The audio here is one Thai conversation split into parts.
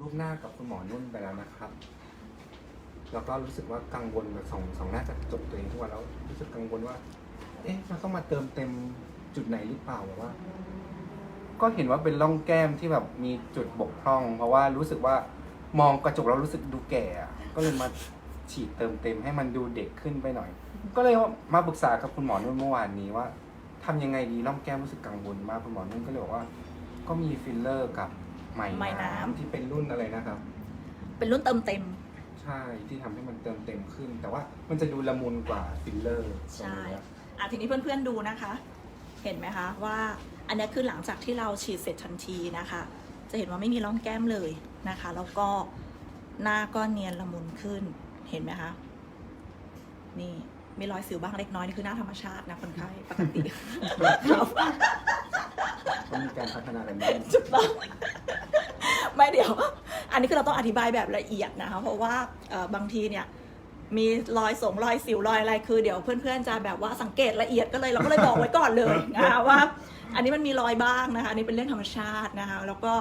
รูปหน้ากับคุณหมอนุ่นไปแล้วนะครับ แล้วก็รู้สึกว่ากังวลกับสองสองหน้าจากจบตัวเองทุกวันแล้ว รู้สึกกังวลว่า เอ๊ะมันต้องมาเติมเต็มจุดไหนหรือเปล่าแบบว่า ก็เห็นว่าเป็นร่องแก้มที่แบบมีจุดบกพร่อง เพราะว่ารู้สึกว่ามองกระจกแล้วรู้สึกดูแก่อะก็เลยมาฉีดเติมเต็มให้มันดูเด็กขึ้นไปหน่อย ก็เลยมาปรึกษากับคุณหมอนุ่นเมื่อวานนี้ว่าทำยังไงดีร่องแก้มรู้สึกกังวลมากคุณหมอนุ่นก็เลยบอกว่า ก็มีฟิลเลอร์กับ ไหมไหมน้ำน้ำ ที่เป็นรุ่นอะไรนะครับ เป็นรุ่นเติมเต็ม ใช่ที่ทำให้มันเติมเต็มขึ้น แต่ว่ามันจะดูละมุนกว่าฟิลเลอร์ใช่อะทีนี้เพื่อนๆดูนะคะ เห็นไหมคะว่าอันนี้คือหลังจากที่เราฉีดเสร็จทันทีนะคะ จะเห็นว่าไม่มีร่องแก้มเลยนะคะ แล้วก็หน้าก็เนียนละมุนขึ้นเห็นไหมคะ นี่ มีรอยสิวบ้างเล็กน้อยนี่คือหน้าธรรมชาตินะคนไข้ปกติครับต้องมีการพัฒนากันบ้างถูกต้องไม่เดี๋ยว อันนี้คือเราต้องอธิบายแบบละเอียดนะคะเพราะว่าเอ่อบางทีเนี่ยมีรอยสงรอยสิวรอยอะไรคือเดี๋ยวเพื่อนๆจะแบบว่าสังเกตละเอียดก็เลยเราก็เลยบอกไว้ก่อนเลยนะคะว่า อันนี้มันมีรอยบ้างนะคะอันนี้เป็นเรื่องธรรมชาตินะคะแล้วก็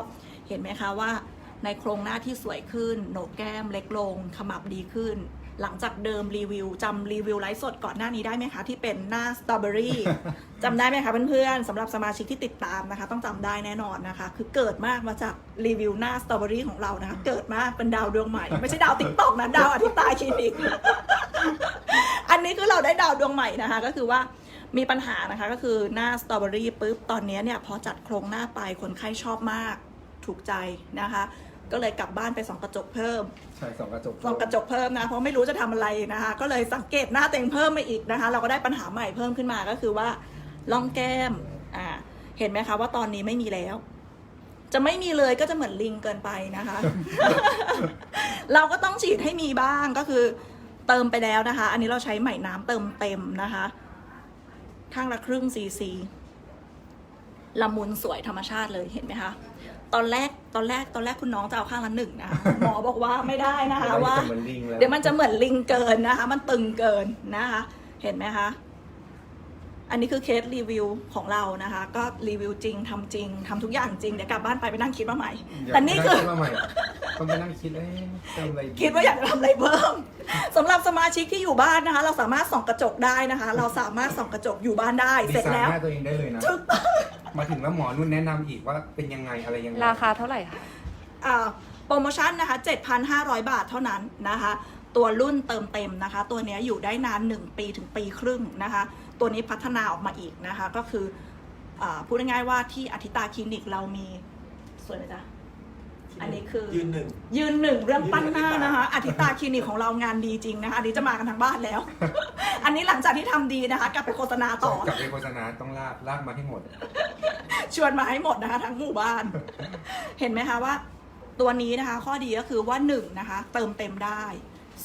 เห็นไหมคะว่าในโครงหน้าที่สวยขึ้นโหนกแก้มเล็กลงขมับดีขึ้น หลังจากเดิมรีวิวจำรีวิวไลฟ์สดก่อนหน้านี้ได้ไหมคะ ที่เป็นหน้าสตรอเบอรี่จำได้ไหมคะเพื่อนๆสำหรับสมาชิกที่ติดตามนะคะ ต้องจำได้แน่นอนนะคะ คือเกิดมากมาจากรีวิวหน้าสตรอเบอรี่ของเรานะคะ เกิดมากเป็นดาวดวงใหม่ ไม่ใช่ดาวติ๊กตอกนะดาวอธิตายคลินิก อันนี้คือเราได้ดาวดวงใหม่นะคะ ก็คือว่ามีปัญหานะคะก็คือหน้าสตรอเบอรี่ปุ๊บตอนนี้เนี่ยพอจัดโครงหน้าไปคนไข้ชอบมากถูกใจนะคะ ก็เลยกลับบ้านไปส่องกระจกเพิ่ม ใช่สองกระจกส่องกระจกเพิ่มนะเพราะไม่รู้จะทำอะไรนะคะ ก็เลยสังเกตหน้าเต็งเพิ่มมาอีกนะคะ เราก็ได้ปัญหาใหม่เพิ่มขึ้นมาก็คือว่าล่องแก้มอ่าเห็นไหมคะว่าตอนนี้ไม่มีแล้ว จะไม่มีเลยก็จะเหมือนลิงเกินไปนะคะ เราก็ต้องฉีดให้มีบ้างก็คือ เติมไปแล้วนะคะ อันนี้เราใช้ไหมน้ำเติมเต็มนะคะ ข้างละครึ่งซีซีละมุนสวยธรรมชาติเลยเห็นไหมคะ ตอนแรกตอนแรกตอนแรกคุณน้องจะเอาข้างละหนึ่งนะคะหมอบอกว่าไม่ได้นะคะว่าเหมือนลิงแล้ว เดี๋ยวมันจะเหมือนลิงเกินนะคะ มันตึงเกินนะคะ เห็นไหมคะ อันนี้คือเคสรีวิวของเรานะคะ ก็รีวิวจริงทำจริงทำทุกอย่างจริงเดี๋ยวกลับบ้านไปไปนั่งคิดมาใหม่ อยากแต่นี่คือ ได้มาใหม่ต้องไปนั่งคิดเอ๊ะเติมอะไรคิดว่าอยากจะทำอะไรเพิ่ม สำหรับสมาชิกที่อยู่บ้านนะคะ เราสามารถส่องกระจกได้นะคะ เราสามารถส่องกระจกอยู่บ้านได้ดีเสร็จไซน์แล้วหน้าตัวเองได้เลยนะ ถูกต้อง มาถึงแล้วหมอนุ่นแนะนำอีกว่าเป็นยังไงอะไรยังไงราคาเท่าไหร่คะ อ่าโปรโมชั่นนะคะ 7,500 บาทเท่านั้นนะคะ ตัวรุ่นเติมเต็มนะคะ ตัวเนี้ยอยู่ได้นาน 1 ปีถึงปีครึ่งนะคะ ตัวนี้พัฒนาออกมาอีกนะคะ ก็คืออาพูดง่ายๆว่าที่อธิตาคลินิกเรามีสวยไหมจ๊ะ อันนี้คือยืนหนึ่ง ยืนหนึ่งเรื่องปั้นหน้ายืนหนึ่งนะคะอธิตาคลินิกของเรางานดีจริงนะคะอันนี้จะมากันทางบ้านแล้ว อันนี้หลังจากที่ทำดีนะคะ กลับไปโฆษณาต่อ กลับไปโฆษณาต้องลากลากมาให้หมด ชวนมาให้หมดนะคะทั้งหมู่บ้าน เห็นไหมคะว่า ตัวนี้นะคะ ข้อดีก็คือว่า1นะคะ เติมเต็มได้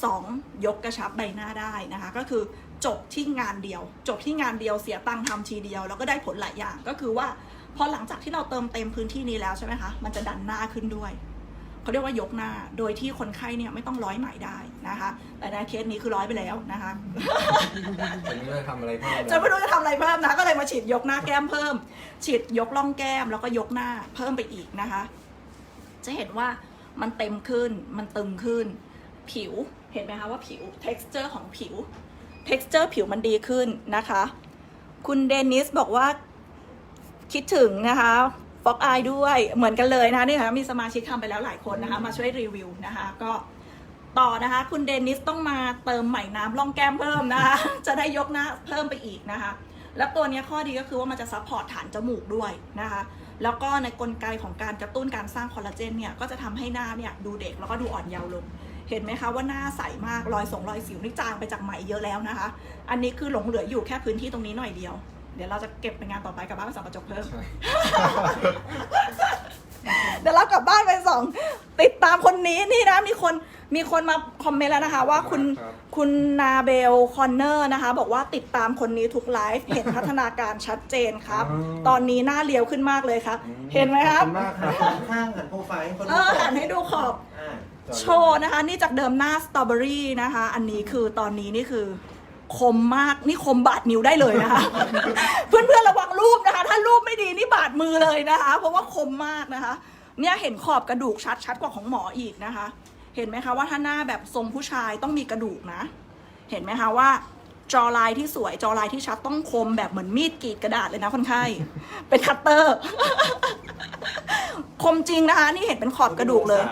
2ยกกระชับใบหน้าได้นะคะ ก็คือจบที่งานเดียว จบที่งานเดียวเสียตังค์ทำทีเดียว แล้วก็ได้ผลหลายอย่างก็คือว่า พอหลังจากที่เราเติมเต็มพื้นที่นี้แล้วใช่ไหมคะ มันจะดันหน้าขึ้นด้วย เขาเรียกว่ายกหน้า โดยที่คนไข้เนี่ยไม่ต้องร้อยไหมได้นะคะ แต่ในเคสนี้คือร้อยไปแล้วนะคะ ผมไม่รู้จะทำอะไรเพิ่มจะไม่รู้จะทำอะไรเพิ่มนะ ก็เลยมาฉีดยกหน้าแก้มเพิ่ม ฉีดยกล่องแก้มแล้วก็ยกหน้าเพิ่มไปอีกนะคะ จะเห็นว่ามันเต็มขึ้น มันตึงขึ้น ผิว เห็นไหมคะว่าผิว texture ของผิว texture ผิวมันดีขึ้นนะคะ คุณเดนิสบอกว่า คิดถึงนะคะฟอกอายด้วยเหมือนกันเลยนะคะนี่ค่ะมีสมาชิกทำไปแล้วหลายคนนะคะ มาช่วยรีวิวนะคะ ก็ต่อนะคะ คุณเดนิสต้องมาเติมไหม่น้ำล่องแก้มเพิ่มนะคะ จะได้ยกหน้าเพิ่มไปอีกนะคะ แล้วตัวนี้ข้อดีก็คือว่ามันจะซัพพอร์ตฐานจมูกด้วยนะคะ แล้วก็ในกลไกของการกระตุ้นการสร้างคอลลาเจนเนี่ยก็จะทำให้หน้าเนี่ยดูเด็กแล้วก็ดูอ่อนเยาว์ลง เห็นไหมคะว่าหน้าใสมากรอยสงรอยสิวนี่จางไปจากไหมเยอะแล้วนะคะ อันนี้คือหลงเหลืออยู่แค่พื้นที่ตรงนี้หน่อยเดียว เดี๋ยวเราจะเก็บไปงานต่อไปกับบ้านไปส่องกระจกเพิ่มใช่เดี๋ยวเรากลับบ้านไปส่องติดตามคนนี้นี่นะมีคนมีคนมาคอมเมนต์แล้วนะคะ ว่าคุณครับ คุณนาเบลคอนเนอร์นะคะ บอกว่าติดตามคนนี้ทุกไลฟ์เห็นพัฒนาการชัดเจนครับอ๋อตอนนี้หน้าเรียวขึ้นมากเลยครับ เห็นไหมครับ ขอณมากครับ หันข้างหันโปรไฟล์ให้คนเออหันให้ดูขอบ อ่า โชว์นะคะ นี่จากเดิมหน้าสตรอเบอรี่นะคะ อันนี้คือตอนนี้นี่คือ คมมากนี่คมบาดนิ้วได้เลยนะคะ เพื่อนๆระวังรูปนะคะ ถ้ารูปไม่ดีนี่บาดมือเลยนะคะ เพราะว่าคมมากนะคะ เนี่ยเห็นขอบกระดูกชัดชัดกว่าของหมออีกนะคะ เห็นไหมคะว่าถ้าหน้าแบบทรงผู้ชายต้องมีกระดูกนะ เห็นไหมคะว่าจอลายที่สวยจอลายที่ชัดต้องคมแบบเหมือนมีดกรีดกระดาษเลยนะคนไข้เป็นคัตเตอร์ คมจริงนะคะ นี่เห็นเป็นขอบกระดูกเลย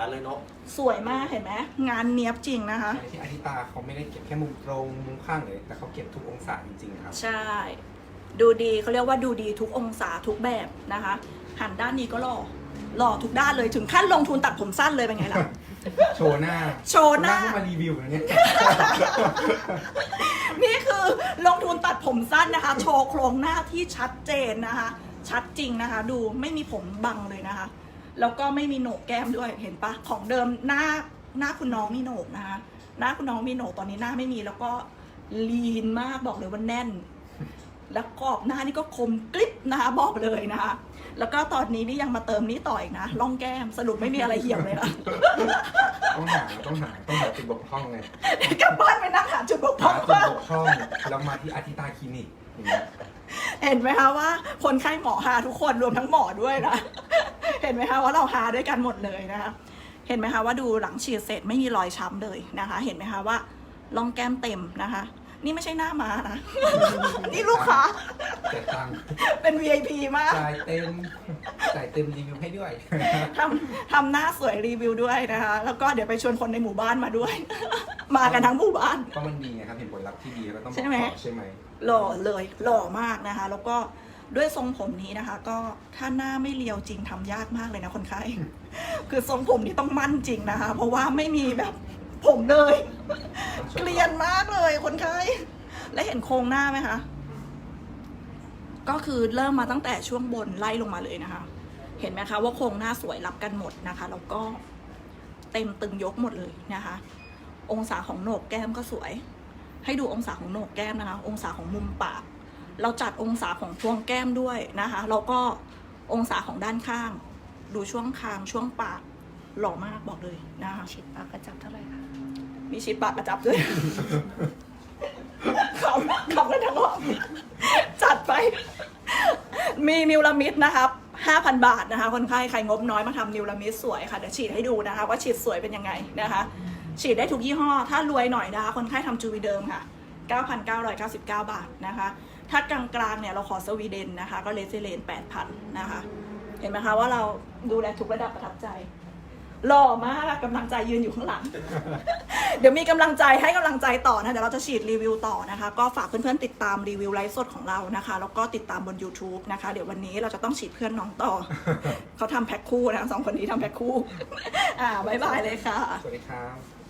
องศาเลยเนาะสวยมากเห็นไหมงานเนี้ยบจริงนะคะใช่ที่อาทิตาเขาไม่ได้เก็บแค่มุมตรงมุมข้างเลย แต่เขาเก็บทุกองศาจริงๆครับ ใช่ ดูดีเขาเรียกว่าดูดีทุกองศาทุกแบบนะคะ หันด้านนี้ก็หล่อหล่อทุกด้านเลยถึงขั้นลงทุนตัดผมสั้นเลยเป็นไงล่ะ โชว์หน้าโชว์หน้าเพิ่งมารีวิวนะเนี่ยนี่คือลงทุนตัดผมสั้นนะคะ โชว์โครงหน้าที่ชัดเจนนะคะ ชัดจริงนะคะ ดูไม่มีผมบังเลยนะคะ แล้วก็ไม่มีโหนกแก้มด้วยเห็นปะของเดิมหน้าหน้าคุณน้องมีโหนกนะคะหน้าคุณน้องมีโหนกตอนนี้หน้าไม่มีแล้วก็ลีนมากบอกเลยว่าแน่น แล้วกรอบหน้านี่ก็คมกริบนะคะบอกเลยนะคะแล้วก็ตอนนี้นี่ยังมาเติมนี้ต่ออีกนะร่องแก้มสรุปไม่มีอะไรเหี่ยวเลยค่ะต้องหาต้องหาต้องหาจุดบกพร่องไงกลับบ้านไปนั่งหาจุดบกพร่หาองจุดบกพร่องแล้วมาที่อาทิตาคลินิก อย่างเงี้ยเห็นไหมคะว่าคนไข้หมอฮาทุกคนรวมทั้งหมอด้วยนะ เห็นไหมคะว่าเราฮาด้วยกันหมดเลยนะคะ เห็นไหมคะว่าดูหลังฉีดเสร็จไม่มีรอยช้ำเลยนะคะ เห็นไหมคะว่าร่องแก้มเต็มนะคะ นี่ไม่ใช่หน้ามานะ นี่ลูกค้าแต่ยตังค์เป็น VIP มาก จ่ายเต็มจ่ายเต็มรีวิวให้ด้วย ทำทำหน้าสวยรีวิวด้วยนะคะ แล้วก็เดี๋ยวไปชวนคนในหมู่บ้านมาด้วย มากันทั้งหมู่บ้านก็มันดีไงครับเห็นผลลัพธ์ที่ดีแล้วก็ต้องบอกใช่ไหม ต่อใช่ไหม หล่อเลยหล่อมากนะคะ แล้วก็ด้วยทรงผมนี้นะคะ ก็ถ้าหน้าไม่เรียวจริงทำยากมากเลยนะคนไข้ คือทรงผมนี่ต้องมั่นจริงนะคะ เพราะว่าไม่มีแบบ ผมเลย เกลียนมากเลยคนไข้และเห็นโครงหน้าไหมคะ ก็คือเริ่มมาตั้งแต่ช่วงบนไล่ลงมาเลยนะคะ เห็นไหมคะว่าโครงหน้าสวยรับกันหมดนะคะแล้วก็เต็มตึงยกหมดเลยนะคะ องศาของโหนกแก้มก็สวย ให้ดูองศาของโหนกแก้มนะคะ องศาของมุมปาก เราจัดองศาของพวงแก้มด้วยนะคะแล้วก็องศาของด้านข้าง ดูช่วงคางช่วงปาก หล่อมากบอกเลยนะคะชิดปากกระจับเท่าไหร่คะมีชิดปากกระจับด้วยขับขับกันทั้งห้องจัดไป มีนิวลามิดนะครับ5,000 บาทนะคะ คนไข้ใครงบน้อยมาทำนิวลามิดสวยค่ะเดี๋ยวฉีดให้ดูนะคะ ว่าฉีดสวยเป็นยังไงนะคะ ฉีดได้ทุกยี่ห้อ ถ้ารวยหน่อยนะคะ คนไข้ทำจูวีเดิมค่ะ 9,999 บาทนะคะ ถ้ากลางๆเนี่ยเราขอสวีเดนนะคะ ก็เลเซเลน8,000นะคะ เห็นไหมคะว่าเราดูแลทุกระดับประทับใจ หล่อมากกำลังใจยืนอยู่ข้างหลัง เดี๋ยวมีกำลังใจให้กำลังใจต่อนะ เดี๋ยวเราจะฉีดรีวิวต่อนะคะ ก็ฝากเพื่อนๆติดตามรีวิวไลฟ์สดของเรานะคะ แล้วก็ติดตามบน YouTube นะคะ เดี๋ยววันนี้เราจะต้องฉีดเพื่อนน้องต่อ เขาทำแพ็คคู่นะสองคนนี้ทำแพ็คคู่ อ่าบายบายเลยค่ะ สวัสดีครับขอบคุณครับ